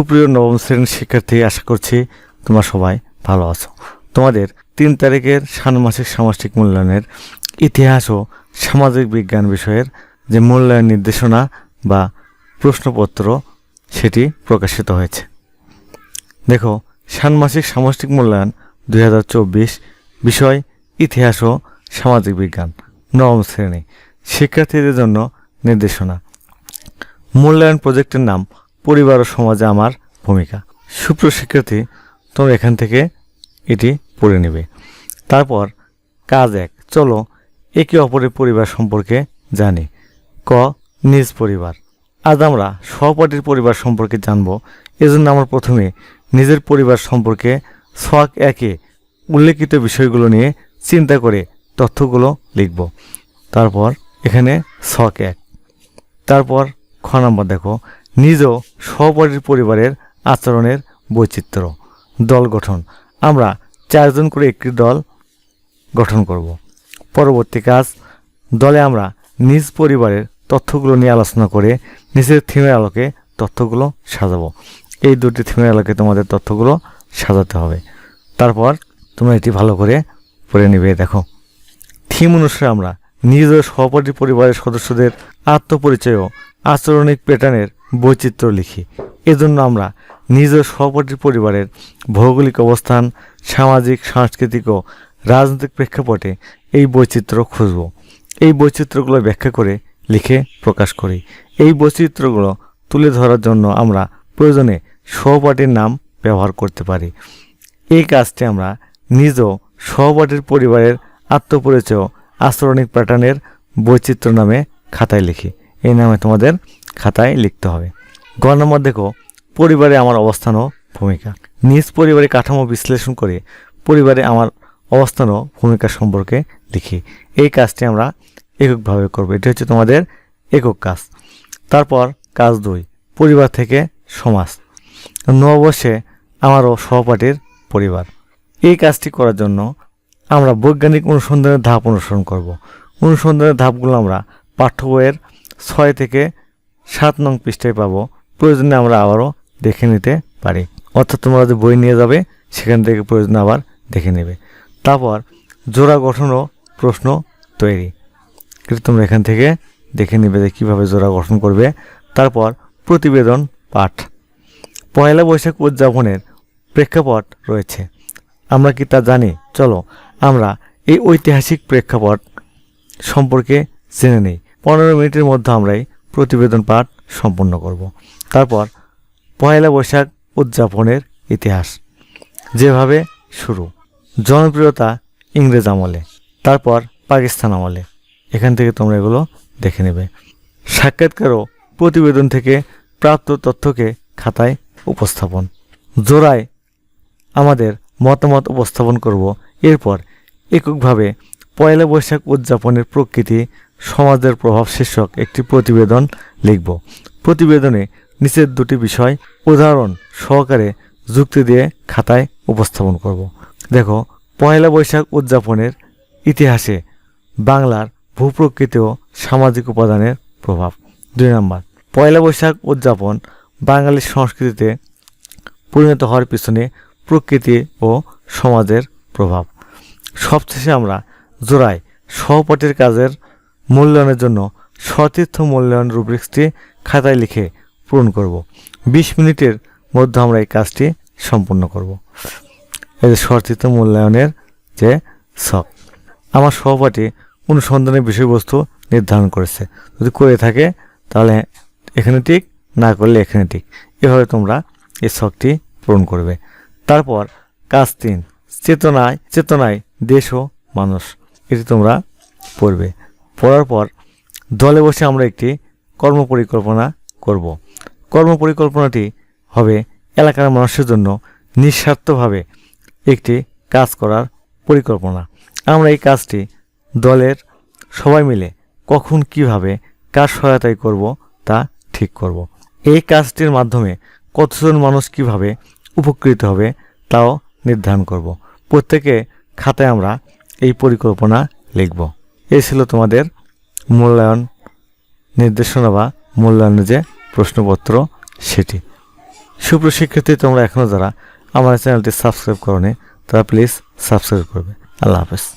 সুপ্রিয় নবম শ্রেণির শিক্ষার্থী, আশা করছি তোমরা সবাই ভালো আছো। তোমাদের তিন তারিখের ষান্মাসিক সামষ্টিক মূল্যায়নের ইতিহাস ও সামাজিক বিজ্ঞান বিষয়ের যে মূল্যায়ন নির্দেশনা বা প্রশ্নপত্র, সেটি প্রকাশিত হয়েছে। দেখো, ষান্মাসিক সামষ্টিক মূল্যায়ন দুই হাজার চব্বিশ বিষয়, ইতিহাস ও সামাজিক বিজ্ঞান, নবম শ্রেণি। শিক্ষার্থীদের জন্য নির্দেশনা। মূল্যায়ন প্রজেক্টের নাম পরিবার ও সমাজে আমার ভূমিকা। সুপ্রিয় শিক্ষার্থী, তোমরা এখান থেকে এটি পড়ে নেবে। তারপর কাজ এক। চলো একে অপরের পরিবার সম্পর্কে জানি। ক, নিজ পরিবার। আজ আমরা সহপাঠীর পরিবার সম্পর্কে জানব। এজন্য আমরা প্রথমে নিজের পরিবার সম্পর্কে ছক একে উল্লেখিত বিষয়গুলো নিয়ে চিন্তা করে তথ্যগুলো লিখব। তারপর এখানে ছক এক। তারপর খ নম্বর দেখো। নিজ পরিবারের আচরণের বৈচিত্র্য দল গঠন। আমরা চারজন করে একটি দল গঠন করব। পরবর্তী কাজ, দলে আমরা নিজ পরিবারের তথ্যগুলো নিয়ে আলোচনা করে নিজের থিমের আলোকে তথ্যগুলো সাজাবো। এই দুটি থিমের আলোকে তোমাদের তথ্যগুলো সাজাতে হবে। তারপর তোমরা এটি ভালো করে পড়ে নিবে, দেখো। থিম অনুসারে আমরা নিজ সহপাঠী পরিবারের সদস্যদের আত্মপরিচয় ও আচরণিক প্যাটার্নের বৈচিত্র্য লিখি। এজন্য আমরা নিজ সহপাঠী পরিবারের ভৌগোলিক অবস্থান, সামাজিক, সাংস্কৃতিক ও রাজনৈতিক প্রেক্ষাপটে এই বৈচিত্র্য খুঁজব। এই বৈচিত্র্যগুলো ব্যাখ্যা করে লিখে প্রকাশ করি। এই বৈচিত্র্যগুলো তুলে ধরার জন্য আমরা প্রয়োজনে সহপাঠীর নাম ব্যবহার করতে পারি। এই কাজটি আমরা নিজ সহপাঠীর পরিবারের আত্মপরিচয় আচরণিক প্যাটার্নের বৈচিত্র্য নামে খাতায় লিখি। এই নামে তোমাদের খাতায় লিখতে হবে। গ নম্বর দেখো, পরিবারে আমার অবস্থান ও ভূমিকা। নিজ পরিবারে কাঠামো বিশ্লেষণ করে পরিবারে আমার অবস্থান ও ভূমিকা সম্পর্কে লিখি। এই কাজটি আমরা এককভাবে করব। এটি হচ্ছে তোমাদের একক কাজ। তারপর কাজ দুই, পরিবার থেকে সমাজ। নববর্ষে আমারও সহপাঠীর পরিবার। এই কাজটি করার জন্য আমরা বৈজ্ঞানিক অনুসন্ধানের ধাপ অনুসরণ করব। অনুসন্ধানের ধাপগুলো আমরা পাঠ্য বইয়ের ছয় থেকে সাত নং পৃষ্ঠায় পাবো। প্রয়োজনে আমরা আবারও দেখে নিতে পারি। অর্থাৎ তোমরা যে বই নিয়ে যাবে, সেখান থেকে প্রয়োজনে আবার দেখে নেবে। তারপর জোড়া গঠন ও প্রশ্ন তৈরি। কিন্তু তোমরা এখান থেকে দেখে নেবে যে কীভাবে জোড়া গঠন করবে। তারপর প্রতিবেদন পাঠ। পয়লা বৈশাখ উদযাপনের প্রেক্ষাপট রয়েছে। আমরা কি তা জানি? চলো, আমরা এই ঐতিহাসিক প্রেক্ষাপট সম্পর্কে জেনে নিই। পনেরো মিনিটের মধ্যে আমরা এই প্রতিবেদন পাঠ সম্পন্ন করব। তারপর পয়লা বৈশাখ উদযাপনের ইতিহাস। যেভাবে শুরু। জনপ্রিয়তা ইংরেজ আমলে। তারপর পাকিস্তান আমলে। এখান থেকে তোমরা এগুলো দেখে নেবে। সাক্ষাৎকার ও প্রতিবেদন থেকে প্রাপ্ত তথ্যকে খাতায় উপস্থাপন। জোড়ায় আমাদের মতামত উপস্থাপন করব। এরপর এককভাবে পয়লা বৈশাখ উদযাপনের প্রকৃতি সমাজের প্রভাব শীর্ষক একটি প্রতিবেদন লিখব। প্রতিবেদনে নিচের দুটি বিষয় উদাহরণ সহকারে যুক্তি দিয়ে খাতায় উপস্থাপন করব। দেখো, পয়লা বৈশাখ উদযাপনের ইতিহাসে বাংলার ভূপ্রকৃতি ও সামাজিক উপাদানের প্রভাব। দুই নম্বর, পয়লা বৈশাখ উদযাপন বাঙালির সংস্কৃতিতে পরিণত হওয়ার পিছনে প্রকৃতি ও সমাজের প্রভাব। সবশেষে আমরা জোড়ায় সহপাঠীর কাজের মূল্যায়নের জন্য সতীর্থ মূল্যায়ন রুব্রিক্সটি খাতায় লিখে পূরণ করব। বিশ মিনিটের মধ্যে আমরা এই কাজটি সম্পূর্ণ করব। এই যে সতীর্থ মূল্যায়নের যে সব আমার সহপাঠী অনুসন্ধানের বিষয়বস্তু নির্ধারণ করেছে। যদি করে থাকে, তাহলে এখানে ঠিক, না করলে এখানে ঠিক। এভাবে তোমরা এই শখটি পূরণ করবে। তারপর কাজ তিন, চেতনায় চেতনায় দেশ ও মানুষ। এটি তোমরা পড়বে। পড়ার পর দলে বসে আমরা একটি কর্ম কর্মপরিকল্পনা করব। কর্মপরিকল্পনাটি হবে এলাকার মানুষের জন্য নিঃস্বার্থভাবে একটি কাজ করার পরিকল্পনা। আমরা এই কাজটি দলের সবাই মিলে কখন কীভাবে কার সহায়তায় করব তা ঠিক করব। এই কাজটির মাধ্যমে কতজন মানুষ কীভাবে উপকৃত হবে তাও নির্ধারণ করব। প্রত্যেকে খাতায় আমরা এই পরিকল্পনা লিখব। এ ছিল তোমাদের মূল্যায়ন নির্দেশনা বা মূল্যায়নের যে প্রশ্নপত্র সেটি। সুপ্রশিক্ষিত তোমরা এখনও যারা আমার চ্যানেলটি সাবস্ক্রাইব করো তারা প্লিজ সাবস্ক্রাইব করবে। আল্লাহ হাফেজ।